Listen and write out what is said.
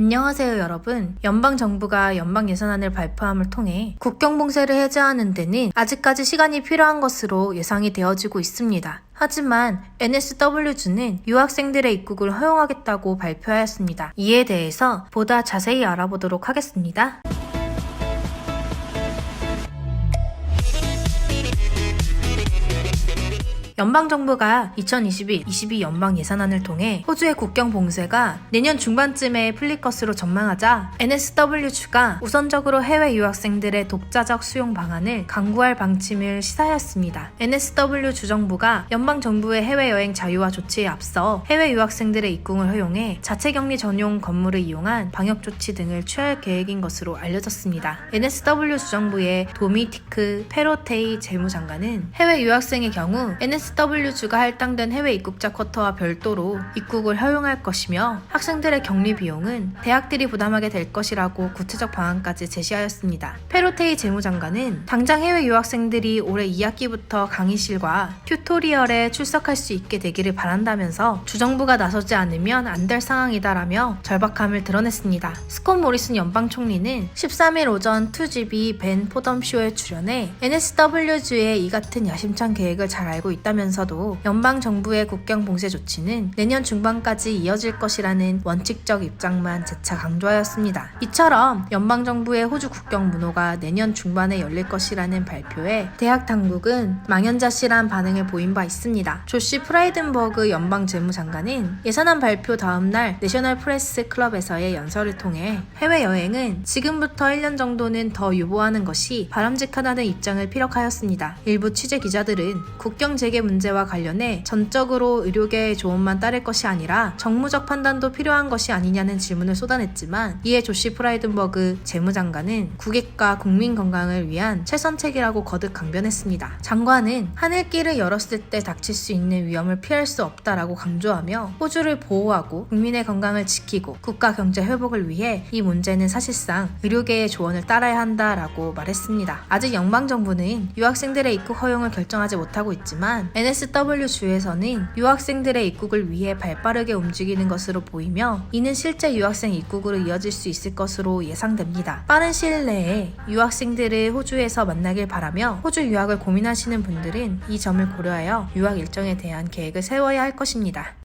안녕하세요, 여러분. 연방정부가 연방예산안을 발표함을 통해 국경봉쇄를 해제하는 데는 아직까지 시간이 필요한 것으로 예상이 되어지고 있습니다. 하지만 NSW주는 유학생들의 입국을 허용하겠다고 발표하였습니다. 이에 대해서 보다 자세히 알아보도록 하겠습니다. 연방정부가 2021-22 연방 예산안을 통해 호주의 국경 봉쇄가 내년 중반쯤에 풀릴 것으로 전망하자 NSW주가 우선적으로 해외 유학생들의 독자적 수용 방안을 강구할 방침을 시사하였습니다. NSW 주정부가 연방정부의 해외여행 자유화 조치에 앞서 해외 유학생들의 입국을 허용해 자체격리 전용 건물을 이용한 방역 조치 등을 취할 계획인 것으로 알려졌습니다. NSW 주정부의 도미티크 페로테이 재무장관은 해외 유학생의 경우 NSW주가 할당된 해외 입국자 쿼터와 별도로 입국을 허용할 것이며 학생들의 격리 비용은 대학들이 부담하게 될 것이라고 구체적 방안까지 제시하였습니다. 페로테이 재무장관은 당장 해외 유학생들이 올해 2학기부터 강의실과 튜토리얼에 출석할 수 있게 되기를 바란다면서 주정부가 나서지 않으면 안 될 상황이다라며 절박함을 드러냈습니다. 스콧 모리슨 연방 총리는 13일 오전 2GB 벤 포덤쇼에 출연해 NSW주의 이 같은 야심찬 계획을 잘 알고 있다 면서도 연방 정부의 국경 봉쇄 조치는 내년 중반까지 이어질 것이라는 원칙적 입장만 재차 강조하였습니다. 이처럼 연방 정부의 호주 국경 문호가 내년 중반에 열릴 것이라는 발표에 대학 당국은 망연자실한 반응을 보인 바 있습니다. 조시 프라이든버그 연방 재무장관은 예산안 발표 다음 날 내셔널 프레스 클럽에서의 연설을 통해 해외 여행은 지금부터 1년 정도는 더 유보하는 것이 바람직하다는 입장을 피력하였습니다. 일부 취재 기자들은 국경 재개 문제와 관련해 전적으로 의료계의 조언만 따를 것이 아니라 정무적 판단도 필요한 것이 아니냐는 질문을 쏟아냈지만 이에 조시 프라이든버그 재무장관은 국익과 국민 건강을 위한 최선책이라고 거듭 강변했습니다. 장관은 하늘길을 열었을 때 닥칠 수 있는 위험을 피할 수 없다라고 강조하며 호주를 보호하고 국민의 건강을 지키고 국가 경제 회복을 위해 이 문제는 사실상 의료계의 조언을 따라야 한다라고 말했습니다. 아직 연방 정부는 유학생들의 입국 허용을 결정하지 못하고 있지만 NSW주에서는 유학생들의 입국을 위해 발빠르게 움직이는 것으로 보이며 이는 실제 유학생 입국으로 이어질 수 있을 것으로 예상됩니다. 빠른 시일 내에 유학생들을 호주에서 만나길 바라며 호주 유학을 고민하시는 분들은 이 점을 고려하여 유학 일정에 대한 계획을 세워야 할 것입니다.